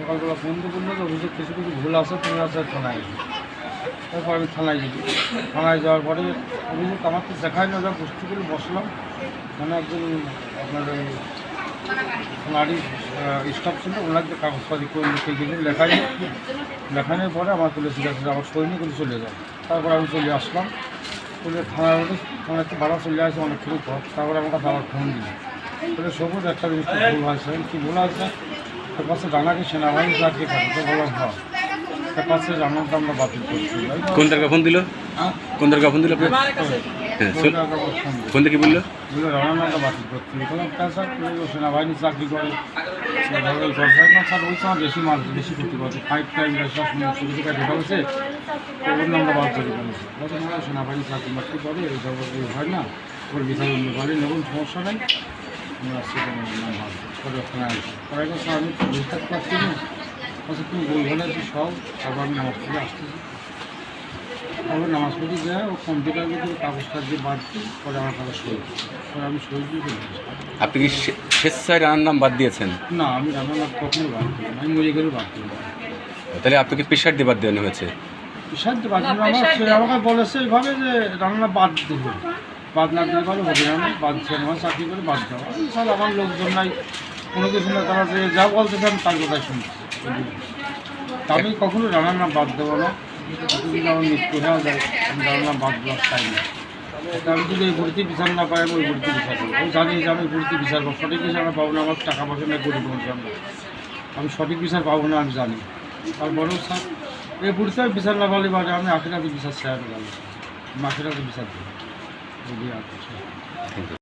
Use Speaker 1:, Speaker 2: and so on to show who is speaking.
Speaker 1: সকালবেলা বন্ধু যে অভিযোগ কিছু কিছু ভুল আছে, তুমি আছে থানায়। তারপর আমি থানায় গেছি থানায় যাওয়ার পরে অভিযোগ আমার তো দেখায় না, যা বুঝতে করে বসলাম। মানে একজন আপনার থানারই স্টাফ ছিল, ওনার যে কাগজপাতি লিখে গেছে লেখাই লেখানোর পরে আমার তুলে ঠিক আছে আমার সৈনিক করে চলে যায় তারপর আমি চলে আসলাম। চলে থানার থানাতে ভাড়া চলে আসে অনেকক্ষণ পর। তারপরে আমার কাছে ফোন দিল। তাহলে সবুজ একটা জিনিস ভুল হয়েছে কি ভুল আছে? তার পাশে জানাকে সেনাবাহিনী চাকরি করে তো বললাম হয়। তার পাশে জানাটা আমরা বাতিল করছি
Speaker 2: কোন তারকা ফোন দিল?
Speaker 1: হ্যাঁ?
Speaker 2: কোন তারকা ফোন দিল আপনার? হ্যাঁ
Speaker 1: আবার ফোন দিল।
Speaker 2: ফোন থেকে বলল?
Speaker 1: বলে রান্নাটা বাতিল করতে কেন স্যার বলল সেনাবাহিনী চাকরি করে। করছে না স্যার ওই সময় বেশি মাল বেশি ক্ষতি করছে ফাইভ টাইম সব সুবিধা কাটে ফেলেছে ওর নামটা বাদ করে ফেলেছে সেনাবাহিনী চাকরি বাকরি করে এই সব হয় না। ওর বিচার অন্য নেবেন সমস্যা নেই। বাদ স্যার আমি বুঝতে পারছি না। আচ্ছা তুমি বলবেন যে সব নামাজ পড়ে আসতেছি তারপর নামাজ পড়ে যায় ও কম্পিউটার ভিতরে কাগজ দিয়ে বাদ পরে আমার কাগজ সই পরে আমি সই দিয়ে
Speaker 2: আপনি কি স্বেচ্ছায় রান্নার নাম বাদ দিয়েছেন?
Speaker 1: না আমি রান্নার কখনো বাদ দিই আমি মরে গেলেও বাদ দিই
Speaker 2: তাহলে আপনাকে প্রেশার দিয়ে বাদ দেওয়ানো হয়েছে।
Speaker 1: সাহায্য বাদ দিই না। আমার সে আমাকে বলেছে এইভাবে যে রান্না বাদ দেবে বাদ না হবে না, বাদ ছিল আমার চাকরি করে বাদ দেওয়া আমি স্যার আমার লোকজন নাই, কোনো কিছু না তারা যে যা বলতে আমি তার কথাই শুনছি। আমি কখনো রান্নার নাম বাদ দেবো না। যদি আমার মৃত্যু হয়ে যায়, আমি রান্নার নাম বাদ দেওয়ার চাই না। আমি যদি এই ভর্তি বিচার না পাই, আমি ওই ভর্তি বিচার করব। আমি জানি যে আমি ভর্তি বিচার করব, সঠিক বিচার আমি পাবো না, আমার টাকা পয়সা নেই গরিব আমরা আমি। সঠিক বিচার পাবো না, আমি জানি। আর তারপরেও স্যার এই ভর্তি আমি বিচার না পারলে পারে আমি আখেরাতে বিচার শেয়ার গেল আমি আখেরাতে বিচার দেবো যদি আর